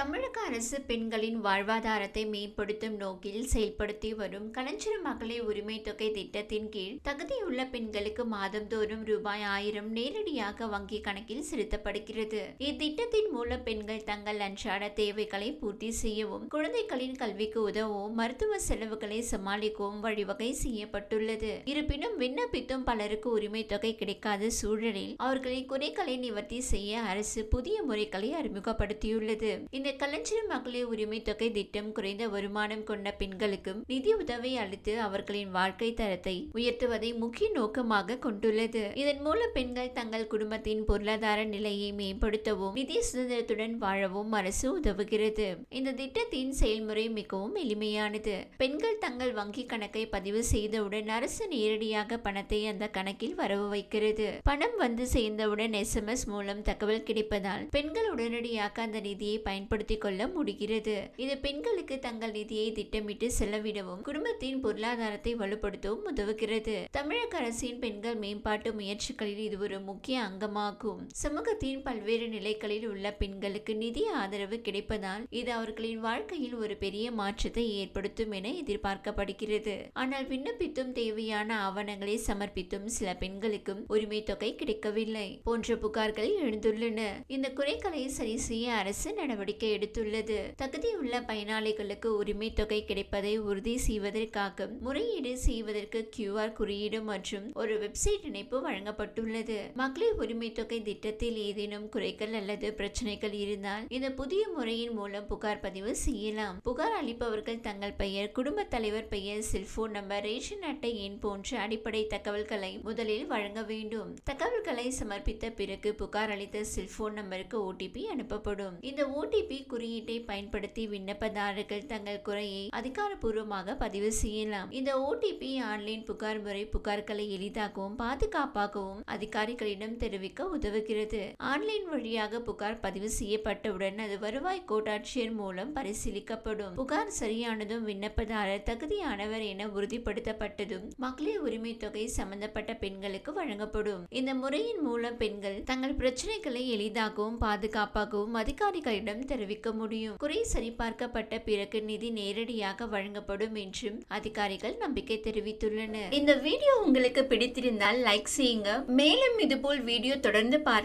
தமிழக அரசு பெண்களின் வாழ்வாதாரத்தை மேம்படுத்தும் நோக்கில் செயல்படுத்தி வரும் கலைஞர் மகளிர் உரிமை தொகை திட்டத்தின் கீழ் தகுதியுள்ள பெண்களுக்கு மாதந்தோறும் ரூபாய் ஆயிரம் நேரடியாக வங்கி கணக்கில் செலுத்தப்படுகிறது. இத்திட்டத்தின் மூலம் பெண்கள் தங்கள் அன்றாட தேவைகளை பூர்த்தி செய்யவும் குழந்தைகளின் கல்விக்கு உதவவும் மருத்துவ செலவுகளை சமாளிக்கவும் வழிவகை செய்யப்பட்டுள்ளது. இருப்பினும் விண்ணப்பித்தும் பலருக்கு உரிமை தொகை கிடைக்காத சூழலில் அவர்களின் குறைகளை நிவர்த்தி செய்ய அரசு புதிய முறைகளை அறிமுகப்படுத்தியுள்ளது. இந்த கலைஞர் மகளிர் உரிமை தொகை திட்டம் குறைந்த வருமானம் கொண்ட பெண்களுக்கும் நிதி உதவி அளித்து அவர்களின் வாழ்க்கை தரத்தை உயர்த்துவதை முக்கிய நோக்கமாக கொண்டுள்ளது. இதன் மூலம் பெண்கள் தங்கள் குடும்பத்தின் பொருளாதார நிலையை மேம்படுத்தவும் நிதி சுதந்திரத்துடன் வாழவும் அரசு உதவுகிறது. இந்த திட்டத்தின் செயல்முறை மிகவும் எளிமையானது. பெண்கள் தங்கள் வங்கி கணக்கை பதிவு செய்தவுடன் அரசு நேரடியாக பணத்தை அந்த கணக்கில் வரவு வைக்கிறது. பணம் வந்து சேர்ந்தவுடன் எஸ்எம்எஸ் மூலம் தகவல் கிடைப்பதால் பெண்கள் உடனடியாக அந்த நிதியை பயன்படுத்தி கொள்ள முடிகிறது. இது பெண்களுக்கு தங்கள் நிதியை திட்டமிட்டு செலவிடவும் குடும்பத்தின் பொருளாதாரத்தை வலுப்படுத்தவும் உதவுகிறது. தமிழக அரசின் பெண்கள் மேம்பாட்டு முயற்சிகளில் இது ஒரு முக்கிய அங்கமாகும். சமூகத்தின் பல்வேறு நிலைகளில் உள்ள பெண்களுக்கு நிதி ஆதரவு கிடைப்பதால் இது அவர்களின் வாழ்க்கையில் ஒரு பெரிய மாற்றத்தை ஏற்படுத்தும் என எதிர்பார்க்கப்படுகிறது. ஆனால் விண்ணப்பித்தும் தேவையான ஆவணங்களை சமர்ப்பித்தும் சில பெண்களுக்கும் உரிமை தொகை கிடைக்கவில்லை போன்ற புகார்கள் எழுந்துள்ளன. இந்த குறைகளை சரி செய்ய அரசு நடவடிக்கை எடுத்துள்ளது. தகுதியுள்ள பயனாளிகளுக்கு உரிமை தொகை கிடைப்பதை உறுதி செய்வதற்காக முறையீடு செய்வதற்கு கியூஆர் குறியீடு மற்றும் ஒரு வெப்சைட் இணைப்பு வழங்கப்பட்டுள்ளது. மகளிர் உரிமை தொகை திட்டத்தில் ஏதேனும் குறைகள் அல்லது பிரச்சனைகள் இருந்தால் இந்த புதிய முறையின் மூலம் புகார் பதிவு செய்யலாம். புகார் அளிப்பவர்கள் தங்கள் பெயர் குடும்ப தலைவர் பெயர் செல்போன் நம்பர் ரேஷன் அட்டை எண் போன்ற அடிப்படை தகவல்களை முதலில் வழங்க வேண்டும். தகவல்களை சமர்ப்பித்த பிறகு புகார் அளித்த செல்போன் நம்பருக்கு ஓடிபி அனுப்பப்படும். இந்த ஓடிபி குறியீட்டை பயன்படுத்தி விண்ணப்பதாரர்கள் தங்கள் குறையை அதிகாரப்பூர்வமாக பதிவு செய்யலாம். இந்த ஓடிபி ஆன்லைன் புகார் முறை புகார்களை எளிதாகவும் பாதுகாப்பாகவும் அதிகாரிகளிடம் தெரிவிக்க உதவுகிறது. ஆன்லைன் வழியாக புகார் பதிவு செய்யப்பட்டவுடன் அது வருவாய் கோட்டாட்சியர் மூலம் பரிசீலிக்கப்படும். புகார் சரியானதும் விண்ணப்பதாரர் தகுதியானவர் என உறுதிப்படுத்தப்பட்டதும் மகளிர் உரிமை தொகை சம்பந்தப்பட்ட பெண்களுக்கு வழங்கப்படும். இந்த முறையின் மூலம் பெண்கள் தங்கள் பிரச்சனைகளை எளிதாகவும் பாதுகாப்பாகவும் அதிகாரிகளிடம் தெரிவிக்க முடியும். குறை சரிபார்க்கப்பட்ட பிறகு நிதி நேரடியாக வழங்கப்படும் என்றும் அதிகாரிகள் நம்பிக்கை தெரிவித்துள்ளனர். இந்த வீடியோ உங்களுக்கு பிடித்திருந்தால் லைக் செய்யுங்க. மேலும் இதுபோல் வீடியோ தொடர்ந்து பார்க்க